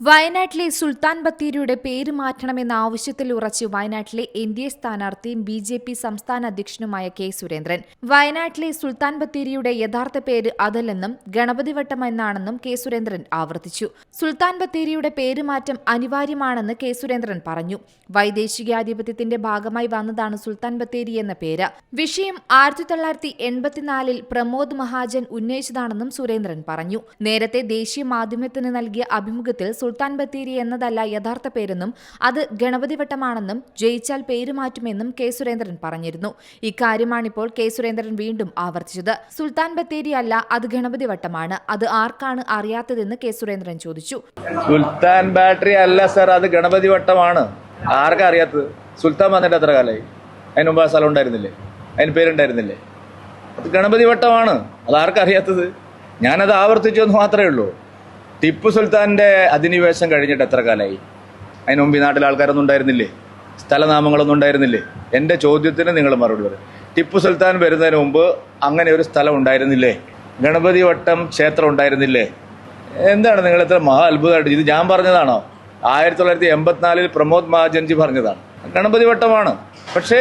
വയനാട്ടിലെ സുൽത്താൻ ബത്തേരിയുടെ പേര് മാറ്റണമെന്ന ആവശ്യത്തിൽ ഉറച്ച് വയനാട്ടിലെ എൻ ഡി എ സ്ഥാനാർത്ഥിയും ബി ജെ പി സംസ്ഥാന അധ്യക്ഷനുമായ കെ സുരേന്ദ്രൻ. വയനാട്ടിലെ സുൽത്താൻ ബത്തേരിയുടെ യഥാർത്ഥ പേര് അതല്ലെന്നും ഗണപതിവട്ടം എന്നാണെന്നും കെ സുരേന്ദ്രൻ ആവർത്തിച്ചു. സുൽത്താൻ ബത്തേരിയുടെ പേര് മാറ്റം അനിവാര്യമാണെന്ന് കെ സുരേന്ദ്രൻ പറഞ്ഞു. വൈദേശികാധിപത്യത്തിന്റെ ഭാഗമായി വന്നതാണ് സുൽത്താൻ ബത്തേരി എന്ന പേര്. വിഷയം ആയിരത്തി തൊള്ളായിരത്തി എൺപത്തിനാലിൽ പ്രമോദ് മഹാജൻ ഉന്നയിച്ചതാണെന്നും സുരേന്ദ്രൻ പറഞ്ഞു. നേരത്തെ ദേശീയ മാധ്യമത്തിന് നൽകിയ അഭിമുഖത്തിൽ സുൽത്താൻ ബത്തേരി എന്നതല്ല യഥാർത്ഥ പേരെന്നും അത് ഗണപതിവട്ടമാണെന്നും ജയിച്ചാൽ പേര് മാറ്റുമെന്നും കെ സുരേന്ദ്രൻ പറഞ്ഞിരുന്നു. ഇക്കാര്യമാണിപ്പോൾ കെ സുരേന്ദ്രൻ വീണ്ടും ആവർത്തിച്ചത്. സുൽത്താൻ ബത്തേരി അല്ല അത് ഗണപതി വട്ടമാണ്. അത് ആർക്കാണ് അറിയാത്തതെന്ന് കെ സുരേന്ദ്രൻ ചോദിച്ചു. സുൽത്താൻ ബാറ്ററി അല്ല സർ അത് ഗണപതി വട്ടമാണ്. ആർക്കാ അറിയാത്തത്? സുൽത്താൻ വന്നിട്ട് എത്ര കാലായി? അതിന് മുമ്പ് സ്ഥലം ഉണ്ടായിരുന്നില്ലേ? അതിന് പേരുണ്ടായിരുന്നില്ലേ? അത് ഗണപതി വട്ടമാണ്. അത് ആർക്കറിയാത്തത് ഞാനത് ആവർത്തിച്ചു എന്ന് മാത്രമേ ഉള്ളൂ. ടിപ്പു സുൽത്താന്റെ അധിനിവേശം കഴിഞ്ഞിട്ട് എത്ര കാലമായി? അതിന് മുമ്പ് ഈ നാട്ടിൽ ആൾക്കാരൊന്നും ഉണ്ടായിരുന്നില്ലേ? സ്ഥലനാമങ്ങളൊന്നും ഉണ്ടായിരുന്നില്ലേ? എന്റെ ചോദ്യത്തിന് നിങ്ങൾ മറുപടി പറയും. ടിപ്പു സുൽത്താൻ വരുന്നതിന് മുമ്പ് അങ്ങനെ ഒരു സ്ഥലം ഉണ്ടായിരുന്നില്ലേ? ഗണപതി വട്ടം ക്ഷേത്രം ഉണ്ടായിരുന്നില്ലേ? എന്താണ് നിങ്ങൾ ഇത്ര മഹാ അത്ഭുതമായിട്ട്? ഇത് ഞാൻ പറഞ്ഞതാണോ? ആയിരത്തി തൊള്ളായിരത്തി എൺപത്തിനാലിൽ പ്രമോദ് മഹാജൻജി പറഞ്ഞതാണ്. ഗണപതി വട്ടമാണ്. പക്ഷേ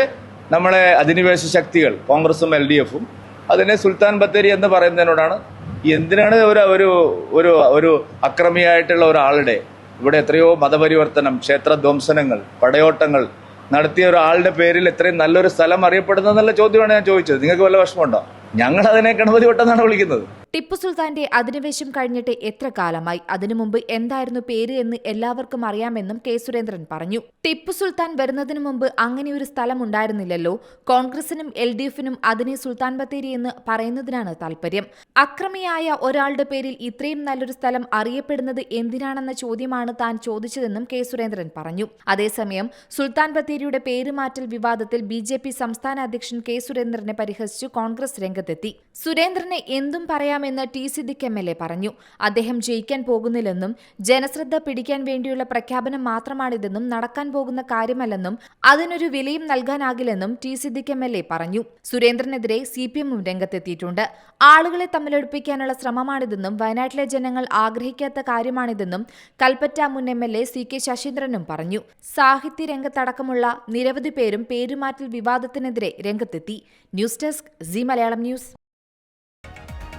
നമ്മളെ അധിനിവേശ ശക്തികൾ കോൺഗ്രസും എൽ ഡി എഫും അതിനെ സുൽത്താൻ ബത്തേരി എന്ന് പറയുന്നതിനോടാണ് എന്തിനാണ് ഒരു ഒരു ഒരു ഒരു അക്രമിയായിട്ടുള്ള ഒരാളുടെ ഇവിടെ എത്രയോ മതപരിവർത്തനം ക്ഷേത്രധ്വംസനങ്ങൾ പടയോട്ടങ്ങൾ നടത്തിയ ഒരാളുടെ പേരിൽ ഇത്രയും നല്ലൊരു സ്ഥലം അറിയപ്പെടുന്നതെന്നുള്ള ചോദ്യമാണ് ഞാൻ ചോദിച്ചത്. നിങ്ങൾക്ക് വല്ല വിഷമമുണ്ടോ? ഞങ്ങൾ അതിനെ ഗണപതി വട്ടം എന്നാണ് വിളിക്കുന്നത്. ടിപ്പു സുൽത്താന്റെ അധിനിവേശം കഴിഞ്ഞിട്ട് എത്ര കാലമായി? അതിനു മുമ്പ് എന്തായിരുന്നു പേര് എന്ന് എല്ലാവർക്കും അറിയാമെന്നും കെ. സുരേന്ദ്രൻ പറഞ്ഞു. ടിപ്പു സുൽത്താൻ വരുന്നതിനു മുമ്പ് അങ്ങനെ ഒരു സ്ഥലം ഉണ്ടായിരുന്നില്ലല്ലോ. കോൺഗ്രസിനും എൽ ഡി എഫിനും അതിനെ സുൽത്താൻ ബത്തേരി എന്ന് പറയുന്നതിനാണ് താൽപര്യം. അക്രമിയായ ഒരാളുടെ പേരിൽ ഇത്രയും നല്ലൊരു സ്ഥലം അറിയപ്പെടുന്നത് എന്തിനാണെന്ന ചോദ്യമാണ് താൻ ചോദിച്ചതെന്നും കെ. സുരേന്ദ്രൻ പറഞ്ഞു. അതേസമയം സുൽത്താൻ ബത്തേരിയുടെ പേരുമാറ്റൽ വിവാദത്തിൽ ബി സംസ്ഥാന അധ്യക്ഷൻ കെ. സുരേന്ദ്രനെ പരിഹസിച്ചു കോൺഗ്രസ് രംഗത്തെത്തി. സുരേന്ദ്രനെ എന്തും പറയാമെന്ന് T Siddique M L A പറഞ്ഞു. അദ്ദേഹം ജയിക്കാൻ പോകുന്നില്ലെന്നും ജനശ്രദ്ധ പിടിക്കാൻ വേണ്ടിയുള്ള പ്രഖ്യാപനം മാത്രമാണിതെന്നും നടക്കാൻ പോകുന്ന കാര്യമല്ലെന്നും അതിനൊരു വിലയും നൽകാനാകില്ലെന്നും T Siddique M L A പറഞ്ഞു. സുരേന്ദ്രനെതിരെ സി പി എമ്മും രംഗത്തെത്തിയിട്ടുണ്ട്. ആളുകളെ തമ്മിലൊടുപ്പിക്കാനുള്ള ശ്രമമാണിതെന്നും വയനാട്ടിലെ ജനങ്ങൾ ആഗ്രഹിക്കാത്ത കാര്യമാണിതെന്നും കൽപ്പറ്റ മുൻ M L A C K ശശീന്ദ്രനും പറഞ്ഞു. സാഹിത്യ രംഗത്തടക്കമുള്ള നിരവധി പേരും പേരുമാറ്റൽ വിവാദത്തിനെതിരെ രംഗത്തെത്തി. News desk C Malayalam news.